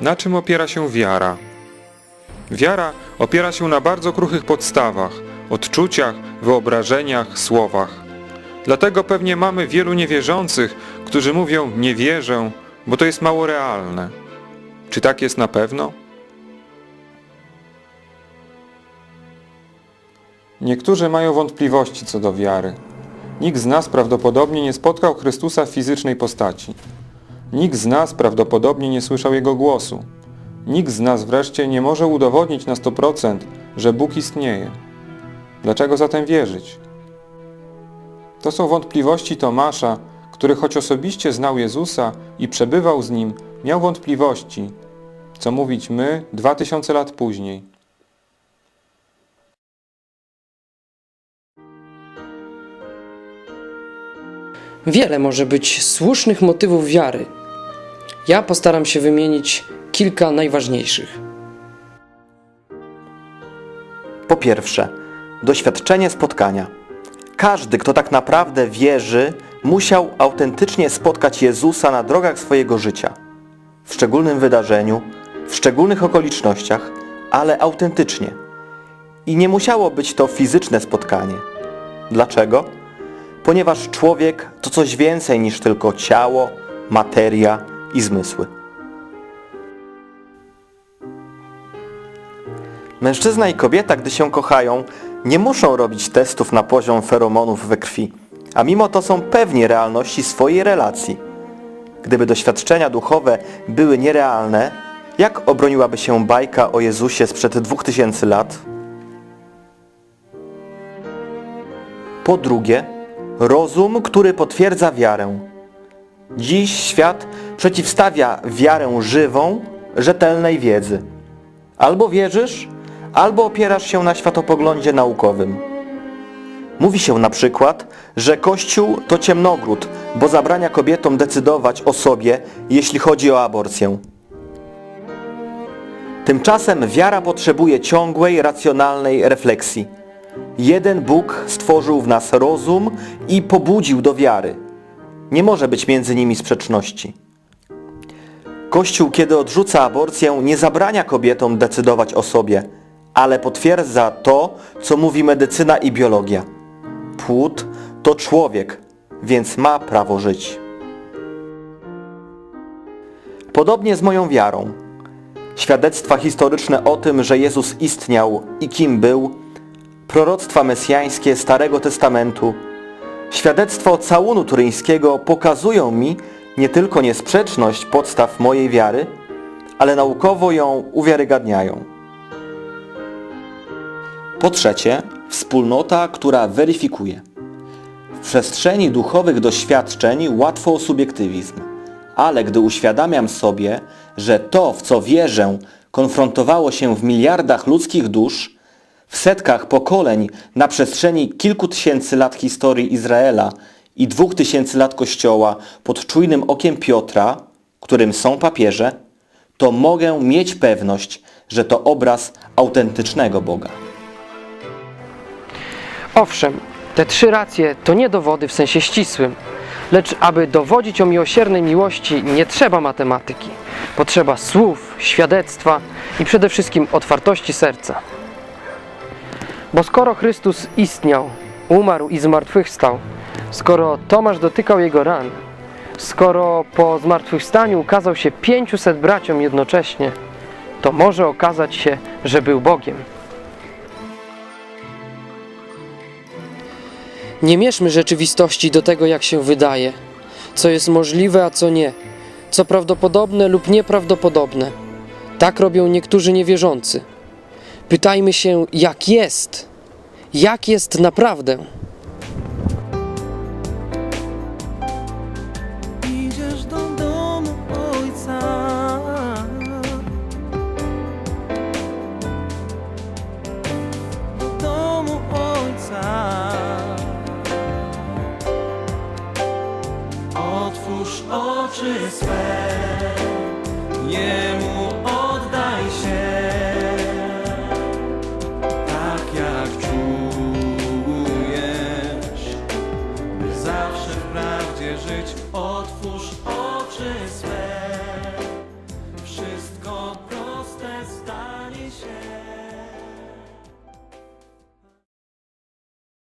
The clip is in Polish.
Na czym opiera się wiara? Wiara opiera się na bardzo kruchych podstawach, odczuciach, wyobrażeniach, słowach. Dlatego pewnie mamy wielu niewierzących, którzy mówią nie wierzę, bo to jest mało realne. Czy tak jest na pewno? Niektórzy mają wątpliwości co do wiary. Nikt z nas prawdopodobnie nie spotkał Chrystusa w fizycznej postaci. Nikt z nas prawdopodobnie nie słyszał Jego głosu. Nikt z nas wreszcie nie może udowodnić na 100%, że Bóg istnieje. Dlaczego zatem wierzyć? To są wątpliwości Tomasza, który choć osobiście znał Jezusa i przebywał z Nim, miał wątpliwości, co mówić my dwa tysiące lat później. Wiele może być słusznych motywów wiary. Ja postaram się wymienić kilka najważniejszych. Po pierwsze, doświadczenie spotkania. Każdy, kto tak naprawdę wierzy, musiał autentycznie spotkać Jezusa na drogach swojego życia. W szczególnym wydarzeniu, w szczególnych okolicznościach, ale autentycznie. I nie musiało być to fizyczne spotkanie. Dlaczego? Ponieważ człowiek to coś więcej niż tylko ciało, materia i zmysły. Mężczyzna i kobieta, gdy się kochają, nie muszą robić testów na poziom feromonów we krwi, a mimo to są pewni realności swojej relacji. Gdyby doświadczenia duchowe były nierealne, jak obroniłaby się bajka o Jezusie sprzed 2000 lat? Po drugie, rozum, który potwierdza wiarę. Dziś świat przeciwstawia wiarę żywą, rzetelnej wiedzy. Albo wierzysz, albo opierasz się na światopoglądzie naukowym. Mówi się na przykład, że Kościół to ciemnogród, bo zabrania kobietom decydować o sobie, jeśli chodzi o aborcję. Tymczasem wiara potrzebuje ciągłej, racjonalnej refleksji. Jeden Bóg stworzył w nas rozum i pobudził do wiary. Nie może być między nimi sprzeczności. Kościół, kiedy odrzuca aborcję, nie zabrania kobietom decydować o sobie, ale potwierdza to, co mówi medycyna i biologia. Płód to człowiek, więc ma prawo żyć. Podobnie z moją wiarą. Świadectwa historyczne o tym, że Jezus istniał i kim był, proroctwa mesjańskie Starego Testamentu, świadectwo całunu turyńskiego pokazują mi nie tylko niesprzeczność podstaw mojej wiary, ale naukowo ją uwiarygadniają. Po trzecie, wspólnota, która weryfikuje. W przestrzeni duchowych doświadczeń łatwo o subiektywizm, ale gdy uświadamiam sobie, że to, w co wierzę, konfrontowało się w miliardach ludzkich dusz, w setkach pokoleń na przestrzeni kilku tysięcy lat historii Izraela i dwóch tysięcy lat Kościoła pod czujnym okiem Piotra, którym są papieże, to mogę mieć pewność, że to obraz autentycznego Boga. Owszem, te trzy racje to nie dowody w sensie ścisłym, lecz aby dowodzić o miłosiernej miłości nie trzeba matematyki. Potrzeba słów, świadectwa i przede wszystkim otwartości serca. Bo skoro Chrystus istniał, umarł i zmartwychwstał, skoro Tomasz dotykał jego ran, skoro po zmartwychwstaniu ukazał się 500 braciom jednocześnie, to może okazać się, że był Bogiem. Nie mierzmy rzeczywistości do tego, jak się wydaje, co jest możliwe, a co nie, co prawdopodobne lub nieprawdopodobne. Tak robią niektórzy niewierzący. Pytajmy się, jak jest, jak jest naprawdę. Otwórz oczy swe Christmas.